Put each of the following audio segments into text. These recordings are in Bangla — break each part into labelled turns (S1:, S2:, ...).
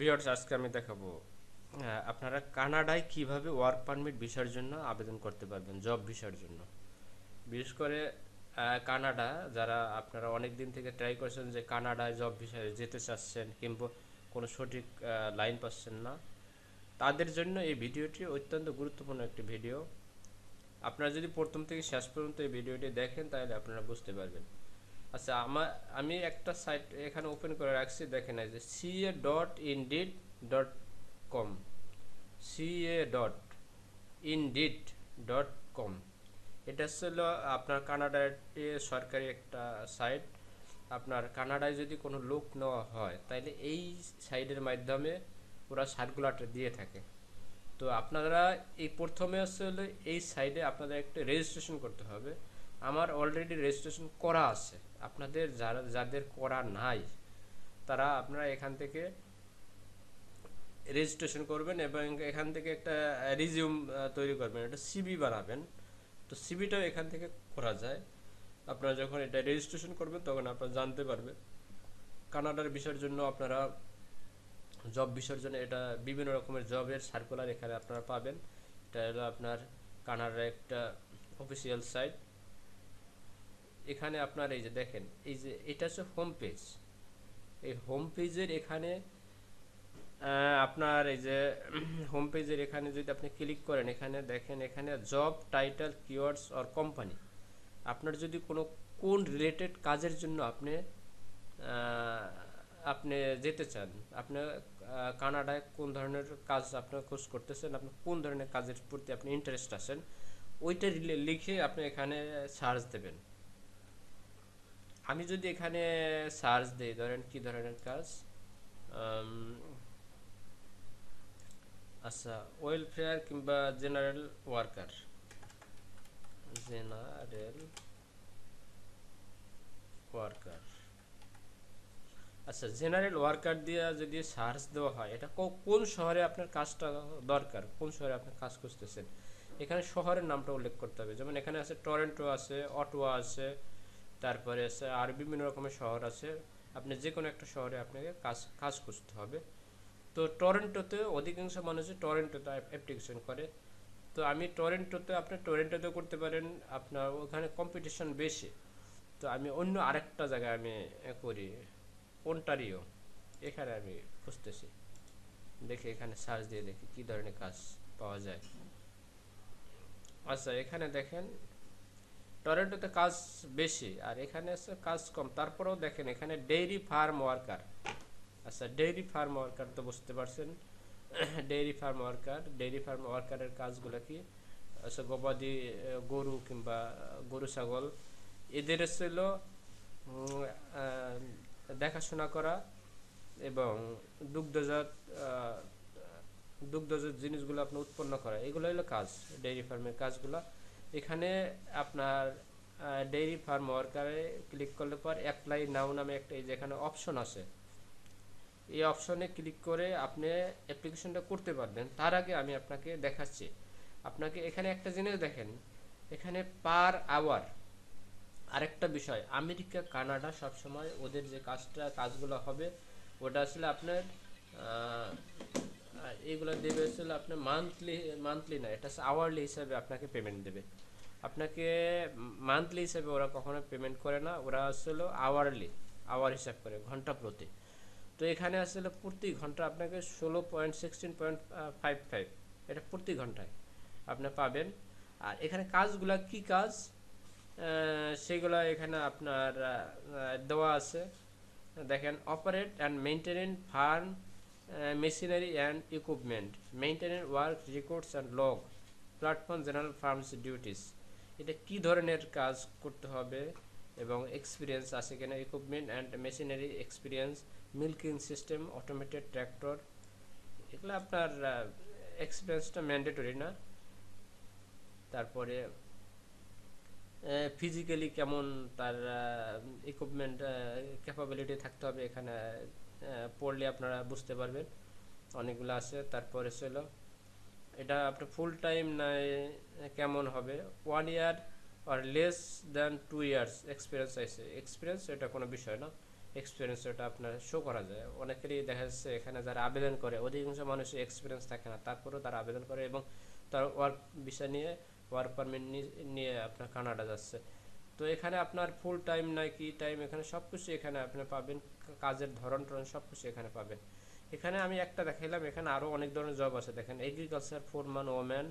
S1: ভিউয়ার্স আজকে আমি দেখাবো আপনারা কানাডায় কীভাবে ওয়ার্ক পারমিট ভিসার জন্য আবেদন করতে পারবেন জব ভিসার জন্য। বিশেষ করে কানাডা, যারা আপনারা অনেক দিন থেকে ট্রাই করছেন যে কানাডায় জব ভিসায় যেতে চাচ্ছেন কিংবা কোনো সঠিক লাইন পাচ্ছেন না, তাদের জন্য এই ভিডিওটি অত্যন্ত গুরুত্বপূর্ণ একটি ভিডিও। আপনারা যদি প্রথম থেকে শেষ পর্যন্ত এই ভিডিওটি দেখেন, তাহলে আপনারা বুঝতে পারবেন। আচ্ছা আমার আমি একটা সাইট এখানে ওপেন করে রাখছি, দেখেন এই যে CA dot Indeed dot com CA dot Indeed dot com এটা ছিল আপনার কানাডার সরকারি একটা সাইট আপনার কানাডায় যদি কোনো লোক নেওয়া হয় তাহলে এই সাইটের মাধ্যমে ওরা সার্কুলারটা দিয়ে থাকে। তো আপনারা এই প্রথমে আসলে এই সাইডে আপনাদের একটা রেজিস্ট্রেশন করতে হবে। আমার অলরেডি রেজিস্ট্রেশন করা আছে। আপনাদের যারা যাদের করা নাই, তারা আপনারা এখান থেকে রেজিস্ট্রেশন করবেন এবং এখান থেকে একটা রিজিউম তৈরি করবেন। একটা সিবি বানাবেন। তো সিবিটাও এখান থেকে করা যায়। আপনারা যখন এটা রেজিস্ট্রেশন করবেন, তখন আপনারা জানতে পারবেন। কানাডার বিষয়ের জন্য আপনারা জব বিষয়ের জন্য এটা বিভিন্ন রকমের জবের সার্কুলার এখানে আপনারা পাবেন। এটা হলো আপনার কানাডার একটা অফিসিয়াল সাইট এখানে আপনার এই যে দেখেন, এই যে এটা হচ্ছে হোম পেজ এই হোম পেজের এখানে আপনার এই যে হোম পেজের এখানে যদি আপনি ক্লিক করেন, এখানে দেখেন, এখানে job title keywords or company আপনার যদি কোনো, কোন রিলেটেড কাজের জন্য আপনি আপনি যেতে চান, আপনি কানাডায় কোন ধরনের কাজ আপনার খোঁজ করতেছেন, আপনি কোন ধরনের কাজের প্রতি আপনি ইন্টারেস্ট আছেন, ওইটা লিখে আপনি এখানে সার্চ দেবেন। আমি যদি এখানে সার্চ দিই, ধরেন কি ধরনের কাজ? আচ্ছা ওয়েলফেয়ার কিংবা জেনারেল ওয়ার্কার জেনারেল ওয়ার্কার আচ্ছা জেনারেল ওয়ার্কার দিয়ে যদি সার্চ দেওয়া হয়, এটা কোন শহরে আপনার কাজটা দরকার? কোন শহরে আপনি কাজ খুঁজতেছেন? এখানে শহরের নামটা উল্লেখ করতে হবে। যেমন এখানে আছে টরেন্টো আছে অটোয়া আছে তারপরে আর বিভিন্ন রকমের শহর আছে। আপনি যে কোনো একটা শহরে আপনাকে কাজ কাজ খুঁজতে হবে। তো টরেন্টোতে অধিকাংশ মানুষই টরেন্টোতে অ্যাপ্লিকেশন করে। তো আমি টরেন্টোতে, আপনি টরেন্টোতে করতে পারেন, আপনার ওখানে কম্পিটিশন বেশি। তো আমি অন্য আরেকটা জায়গায় আমি করি ওন্টারিও এখানে আমি খুঁজতেছি। দেখি এখানে সার্চ দিয়ে দেখি কি ধরনের কাজ পাওয়া যায়। আচ্ছা এখানে দেখেন টরেন্টোতে কাজ বেশি, আর এখানে কাজ কম। তারপরেও দেখেন, এখানে ডেইরি ফার্ম ওয়ার্কার। আচ্ছা ডেইরি ফার্ম ওয়ার্কার তো বুঝতে পারছেন। Dairy farm worker, dairy farm ওয়ার্কারের কাজগুলো কি? আচ্ছা গবাদি, গরু কিংবা গরু, ছাগল। এদের ছিল দেখাশোনা করা এবং দুগ্ধজাত দুগ্ধজাত জিনিসগুলো আপনি উৎপন্ন করা। এগুলো হলো কাজ, ডেইরি ফার্মের কাজগুলো। এখানে আপনার ডেইরি ফার্ম ওয়ার্কারে ক্লিক করলে পর অ্যাপ্লাই নাও নামে একটা এই যে এখানে অপশন আছে। এই অপশনে ক্লিক করে আপনি অ্যাপ্লিকেশনটা করতে পারবেন। তার আগে আমি আপনাকে দেখাচ্ছি। আপনাকে এখানে একটা জিনিস দেখেন। এখানে পার আওয়ার আরেকটা বিষয়, আমেরিকা, কানাডা সবসময় ওদের যে কাজটা, কাজগুলো হবে, ওটা আসলে আপনার এইগুলো দেবে আসলে আপনার মান্থলি মান্থলি না, এটা আওয়ারলি হিসাবে আপনাকে পেমেন্ট দেবে। আপনাকে মান্থলি হিসাবে ওরা কখনো পেমেন্ট করে না, ওরা আসলে আওয়ারলি আওয়ার হিসাব করে, ঘণ্টা প্রতি। তো এখানে আসলে প্রতি ঘণ্টা আপনাকে ষোলো point sixteen point five five এটা প্রতি ঘন্টায় আপনি পাবেন। আর এখানে কাজগুলা কি কাজ? সেগুলো এখানে আপনার দেওয়া আছে। দেখেন operate and maintain farm machinery and equipment maintain work records and log platform general farms duties এটা কি ধরনের কাজ করতে হবে এবং এক্সপিরিয়েন্স আছে কিনা? Equipment and machinery experience milking system automated tractor এগুলো আপনার এক্সপিরিয়েন্সটা ম্যান্ডেটরি না? তারপরে ফিজিক্যালি কেমন তার ইকুইপমেন্ট ক্যাপাবিলিটি থাকতে হবে এখানে? পড়লে আপনারা বুঝতে পারবেন। অনেকগুলো আছে, তারপরে ছিল এটা আপনার ফুল টাইম না কেমন হবে? ওয়ান ইয়ার আর less than two years experience আছে। এক্সপিরিয়েন্স এটা কোনো বিষয় না। এক্সপিরিয়েন্স ওটা আপনার শো করা যায়। অনেকেরই দেখা যাচ্ছে এখানে যারা আবেদন করে, অধিকাংশ মানুষের এক্সপিরিয়েন্স থাকে না। তারপরেও তারা আবেদন করে এবং তার ওয়ার্ক বিষয় নিয়ে ওয়ার্ক পারমিট নিয়ে আপনার কানাডা যাচ্ছে। তো এখানে আপনার ফুল টাইম নয় কি টাইম এখানে সব কিছু এখানে আপনি পাবেন, কাজের ধরন টরন সব কিছু এখানে পাবেন। এখানে আমি একটা দেখাইলাম, এখানে আরও অনেক ধরনের জব আছে। দেখেন এগ্রিকালচার ফোরম্যান ওম্যান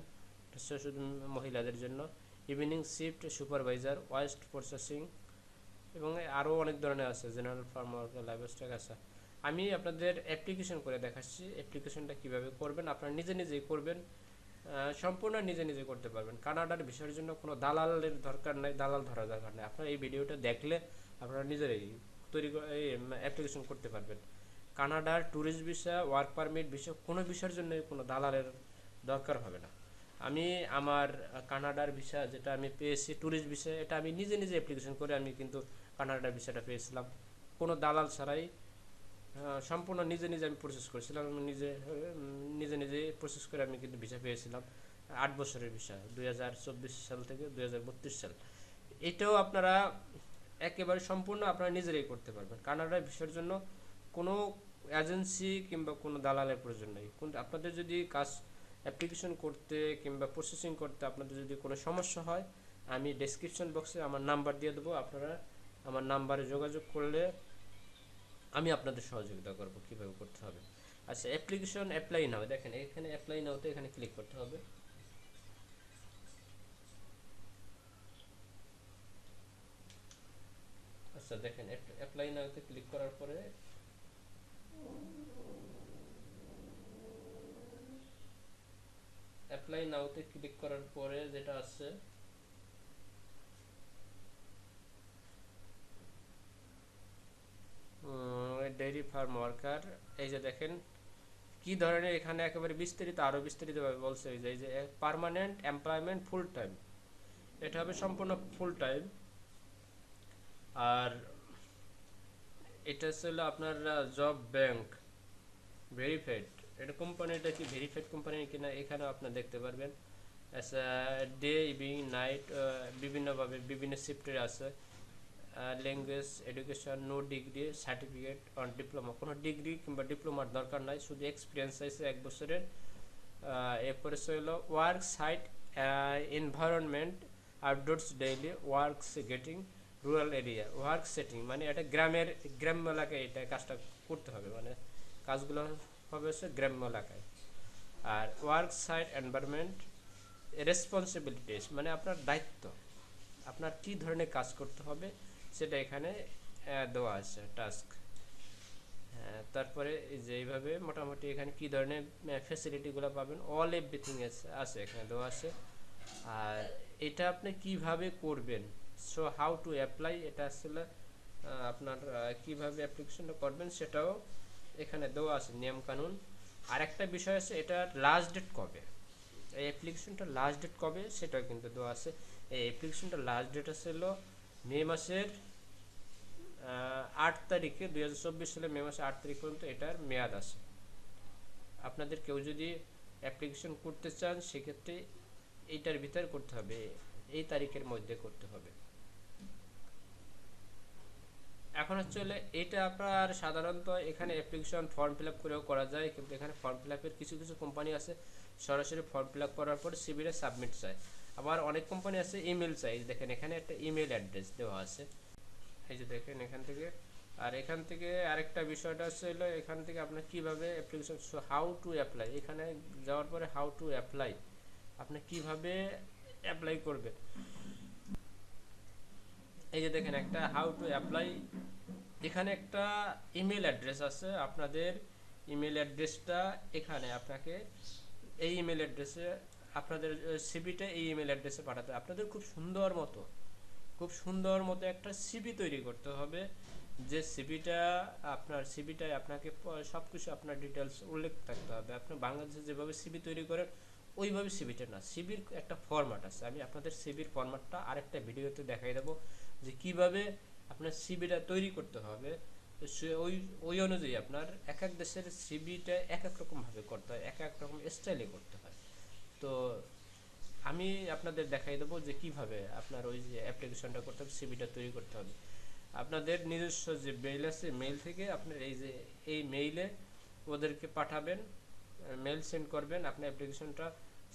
S1: শুধু মহিলাদের জন্য। Evening shift supervisor waste processing এবং আরও অনেক ধরনের আছে general farm worker livestock আছে। আমি আপনাদের অ্যাপ্লিকেশন করে দেখাচ্ছি অ্যাপ্লিকেশনটা কীভাবে করবেন, আপনারা নিজে নিজেই করবেন। সম্পূর্ণ নিজে নিজে করতে পারবেন। কানাডার বিষয়ের জন্য কোনো দালালের দরকার নাই, দালাল ধরা দরকার নেই। আপনারা এই ভিডিওটা দেখলে আপনারা নিজেরাই তৈরি এই অ্যাপ্লিকেশন করতে পারবেন। কানাডার ট্যুরিস্ট ভিসা ওয়ার্ক পারমিট বিষয় কোনো বিষয়ের জন্য কোনো দালালের দরকার হবে না। আমি আমার কানাডার ভিসা যেটা আমি পেয়েছি ট্যুরিস্ট ভিসা এটা আমি নিজে নিজে অ্যাপ্লিকেশন করে আমি কিন্তু কানাডার ভিসাটা পেয়েছিলাম। কোনো দালাল ছাড়াই সম্পূর্ণ নিজে নিজে আমি প্রসেস করেছিলাম। আমি নিজে নিজে নিজে প্রসেস করে আমি কিন্তু ভিসা পেয়েছিলাম। আট বছরের ভিসা দুই হাজার চব্বিশ সাল থেকে দুই হাজার বত্রিশ সাল। এটাও আপনারা একেবারে সম্পূর্ণ আপনারা নিজেরাই করতে পারবেন। কানাডার ভিসার জন্য কোনো এজেন্সি কিংবা কোনো দালালের প্রয়োজন নেই। কিন্তু আপনাদের যদি কাজ অ্যাপ্লিকেশন করতে কিংবা প্রসেসিং করতে আপনাদের যদি কোনো সমস্যা হয়, আমি ডেসক্রিপশন বক্সে আমার নাম্বার দিয়ে দেবো। আপনারা আমার নাম্বারে যোগাযোগ করলে আমি আপনাদের সহযোগিতা করব, কীভাবে করতে হবে। আচ্ছা অ্যাপ্লিকেশন অ্যাপ্লাই নাও দেখেন, এখানে অ্যাপ্লাই নাওতে এখানে ক্লিক করতে হবে। আচ্ছা দেখেন অ্যাপ্লাই নাওতে ক্লিক করার পরে অ্যাপ্লাই নাওতে ক্লিক করার পরে যেটা আছে ডেইরি ফার্ম ওয়ার্কার এই যে দেখেন, কি ধরনের এখানে একেবারে বিস্তারিত আরও বিস্তারিতভাবে বলছে এই যে এই যে পারমানেন্ট এমপ্লয়মেন্ট ফুল টাইম এটা হবে সম্পূর্ণ ফুল টাইম আর এটা ছিল আপনার জব ব্যাংক ভেরিফাইড এটা কোম্পানিটা কি ভেরিফাইড কোম্পানি কিনা এখানেও আপনার দেখতে পারবেন। ডে ইভিনিং নাইট বিভিন্নভাবে, বিভিন্ন শিফটের আছে। Language education no degree certificate on diploma কোনো ডিগ্রি কিংবা ডিপ্লোমার দরকার নাই, শুধু এক্সপিরিয়েন্স আছে এক বছরের। এরপরে হলো work site environment outdoors daily works getting rural area work setting মানে এটা গ্রামের, গ্রাম্য এলাকায় এটা কাজটা করতে হবে। মানে কাজগুলো হবে হচ্ছে গ্রাম্য এলাকায়। আর ওয়ার্ক সাইট এনভায়রনমেন্ট রেসপন্সিবিলিটিস মানে আপনার দায়িত্ব। আপনার কি ধরনের কাজ করতে হবে সেটা এখানে দেওয়া আছে টাস্ক তারপরে যে এইভাবে মোটামুটি এখানে কি ধরনের ফ্যাসিলিটিগুলো পাবেন অল এভরিথিং আছে, এখানে দেওয়া আছে। আর এটা আপনি কীভাবে করবেন? সো হাউ টু অ্যাপ্লাই এটা আসলে আপনার কীভাবে অ্যাপ্লিকেশনটা করবেন সেটাও এখানে দেওয়া আছে নিয়ম কানুন আর একটা বিষয় আছে, এটা লাস্ট ডেট কবে? এই অ্যাপ্লিকেশনটা লাস্ট ডেট কবে? সেটাও কিন্তু দেওয়া আছে। এই অ্যাপ্লিকেশনটা লাস্ট ডেট ছিল মে মাসের আট তারিখে দুই সালে মে মাসের আট তারিখ পর্যন্ত এটার মেয়াদ আছে। আপনাদের কেউ যদি অ্যাপ্লিকেশন করতে চান, সেক্ষেত্রে এইটার ভিতর করতে হবে, এই তারিখের মধ্যে করতে হবে। এখন হচ্ছে এটা আপনার সাধারণত এখানে অ্যাপ্লিকেশন ফর্ম ফিল আপ করেও করা যায়, কিন্তু এখানে ফর্ম ফিল আপের কিছু কিছু কোম্পানি আছে, সরাসরি ফর্ম ফিল আপ করার পর সিবিরে সাবমিট চায়। আবার অনেক কোম্পানি আছে ইমেল চাই, দেখেন এখানে একটা ইমেল অ্যাড্রেস দেওয়া আছে। এই যে দেখেন এখান থেকে, আর এখান থেকে আরেকটা বিষয়টা হচ্ছে হলো, এখান থেকে আপনার কীভাবে অ্যাপ্লিকেশন হাউ টু অ্যাপ্লাই এখানে যাওয়ার পরে হাউ টু অ্যাপ্লাই আপনি কীভাবে অ্যাপ্লাই করবেন? এই যে দেখেন একটা হাউ টু অ্যাপ্লাই এখানে একটা ইমেল অ্যাড্রেস আছে, আপনাদের ইমেল অ্যাড্রেসটা এখানে আপনাকে, এই ইমেল অ্যাড্রেসে আপনাদের সিবিটা এই ইমেল অ্যাড্রেসে পাঠাতে আপনাদের খুব সুন্দর মতো খুব সুন্দর মতো একটা সিবি তৈরি করতে হবে যে সিবিটা আপনার সিবিটায় আপনাকে সব কিছু আপনার ডিটেলস উল্লেখ থাকতে হবে আপনি বাংলাদেশে যেভাবে সিবি তৈরি করেন ওইভাবে সিবিটা না সিবির একটা ফরম্যাট আছে আমি আপনাদের সিবির ফরম্যাটটা আরেকটা ভিডিওতে দেখাই দেবো যে কীভাবে আপনার সিবিটা তৈরি করতে হবে সে ওই ওই অনুযায়ী আপনার এক এক দেশের সিবিটা এক এক রকমভাবে করতে হয় এক এক রকম স্টাইলে করতে হয় তো আমি আপনাদের দেখাই দেবো যে কীভাবে আপনার ওই যে অ্যাপ্লিকেশনটা করতে হবে সিবিটা তৈরি করতে হবে। আপনাদের নিজস্ব যে মেইল আছে মেইল থেকে আপনার এই যে, এই মেইলে ওদেরকে পাঠাবেন মেইল সেন্ড করবেন, আপনি অ্যাপ্লিকেশনটা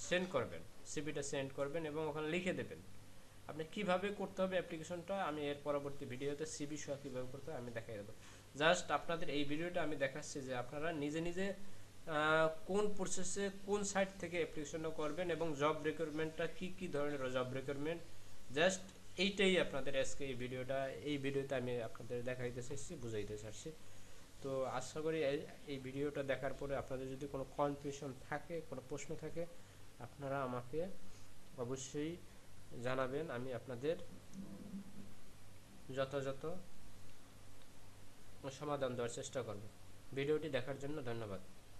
S1: সেন্ড করবেন সিপিটা সেন্ড করবেন এবং ওখানে লিখে দেবেন। আপনি কীভাবে করতে হবে অ্যাপ্লিকেশনটা আমি এর পরবর্তী ভিডিওতে সিবি সহ কীভাবে করতে হবে আমি দেখাই দেবো। জাস্ট আপনাদের এই ভিডিওটা আমি দেখাচ্ছি যে আপনারা নিজে নিজে কোন প্রসেসে কোন সাইট থেকে অ্যাপ্লিকেশনটা করবেন এবং জব রিক্রুটমেন্টটা কি কি ধরনের জব রিক্রুটমেন্ট জাস্ট এইটাই আপনাদের আজকে এই ভিডিওটা, এই ভিডিওতে আমি আপনাদের দেখাইতে চাইছি, বুঝাইতে চাইছি। তো আশা করি এই- এই ভিডিওটা দেখার পরে আপনাদের যদি কোনো কনফিউশন থাকে, কোনো প্রশ্ন থাকে, আপনারা আমাকে অবশ্যই জানাবেন। আমি আপনাদের যথাযথ সমাধান দেওয়ার চেষ্টা করব। ভিডিওটি দেখার জন্য ধন্যবাদ।